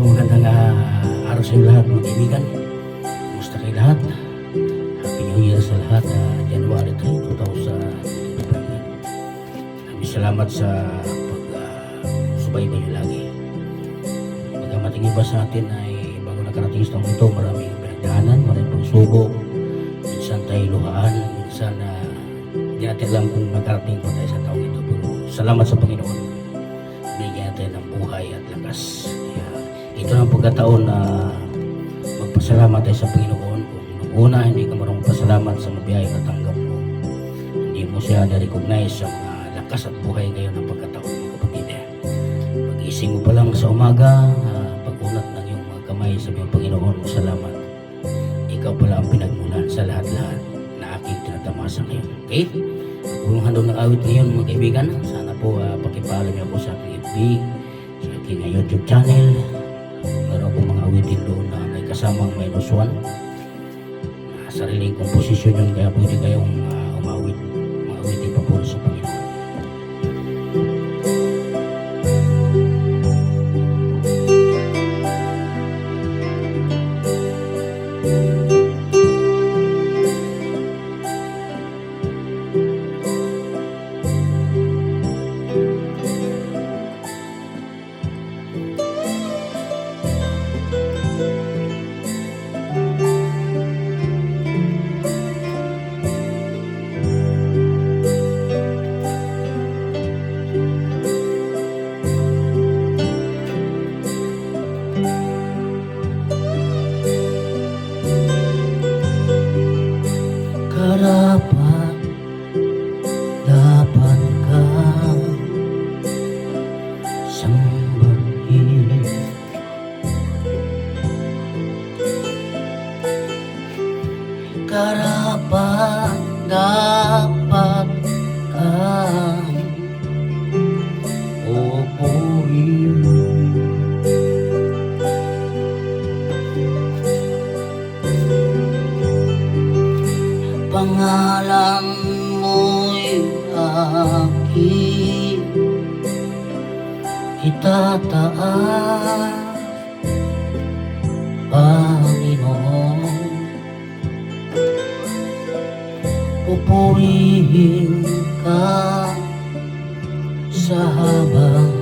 magandang uh, araw sa inyo lahat mga kaibigan. Kumusta kayo lahat? Happy New Year sa lahat. Uh, January 3, 2025. Maraming salamat sa pag-subaybay uh, lagi. Bagamat ang iba sa atin ay bago nakarating sa ito, maraming pinagdaanan, maraming pagsubok. Minsan tayo luhaan, minsan na hindi natin alam kung nakarating pa tayo sa taong ito. Pero salamat sa Panginoon ito ang pagkataon na magpasalamat tayo sa Panginoon. Kung una hindi ka marunong pasalamat sa mabiyay na tanggap mo, hindi mo siya na-recognize sa mga lakas at buhay ngayon ng pagkataon mga kapatid. Pag-ising mo pa lang sa umaga, uh, pag-unat ng iyong mga kamay sa iyong Panginoon, salamat. Ikaw pala ang pinagmulan sa lahat-lahat na aking tinatamasa ngayon. Okay? Kung handog ng awit ngayon mga kaibigan, sana po uh, pakipalo niyo ako sa aking FB, sa aking YouTube channel. Awitin doon na may kasamang minus one. Uh, sariling komposisyon yun, kaya pwede kayong uh, umawit. Pa po sa Panginoon. Itataas Panginoon Pupurihin ka sa habang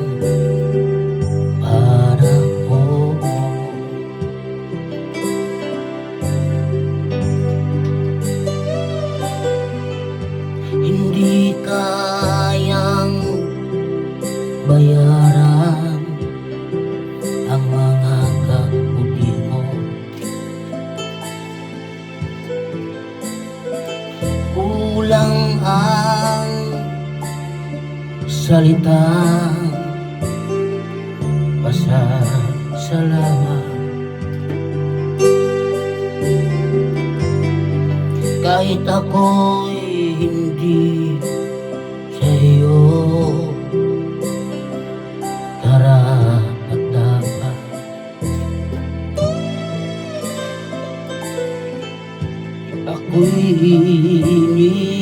salita pasasalamat kahit ako'y hindi sa iyo karapat ako'y hinihintay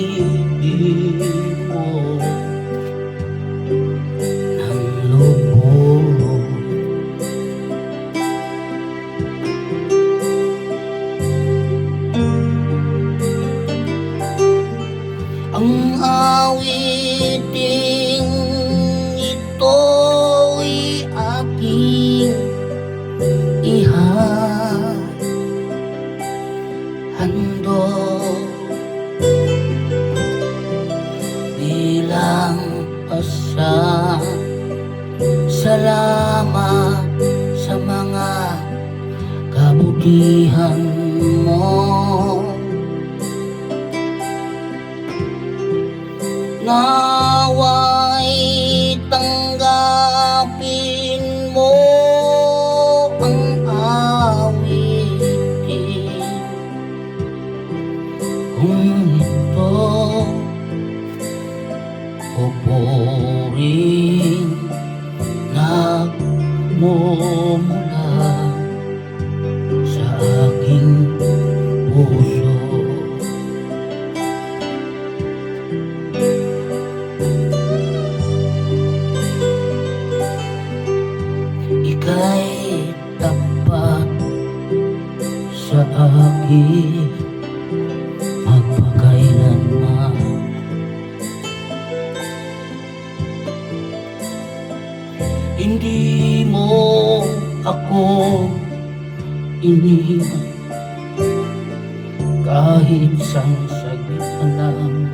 kabutihan mo. Naway tanggapin mo ang awitin Kung ito pupurin nagmumula ika'y akin magpakailanman. Hindi mo ako iniwan kahit isang saglit na lang.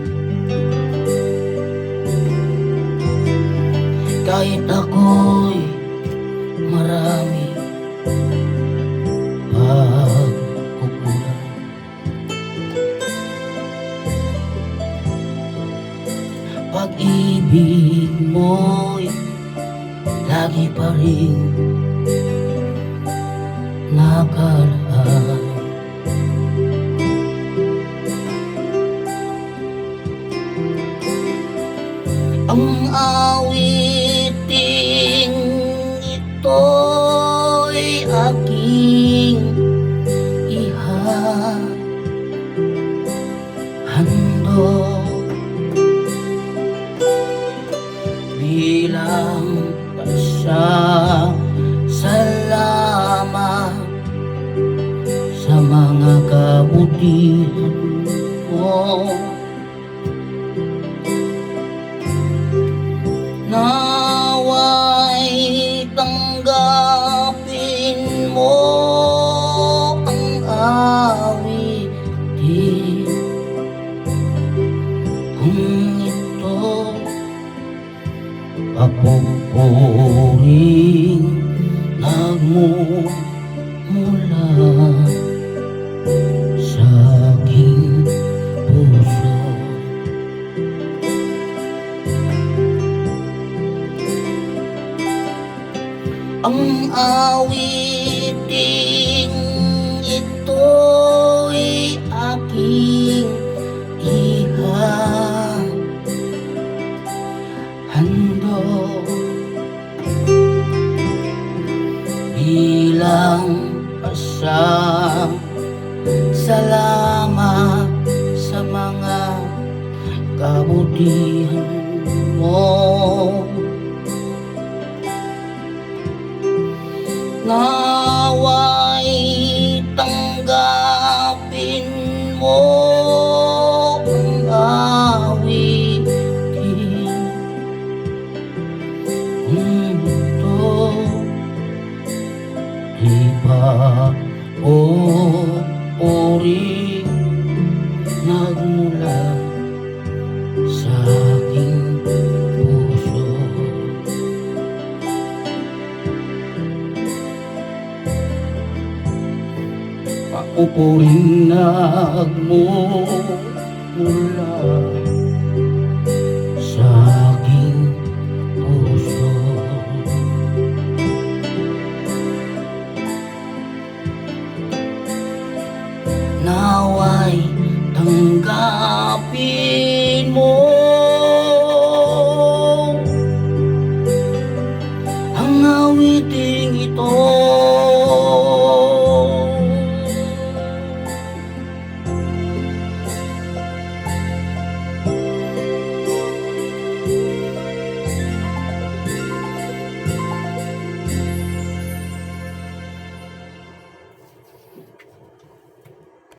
Kahit ako'y marami. Pagkukulang Pag-ibig mo'y lagi pa rin nakaraan ihahandog bilang pasasalamat sa mga kabutihan mo. Ito papupuring nagmumula sa aking puso. Ang awiting ihahandog bilang pasang salamat sa mga kabutihan mo. O ori nagmula sa aking puso. Paupuring nagmumula naway tanggapin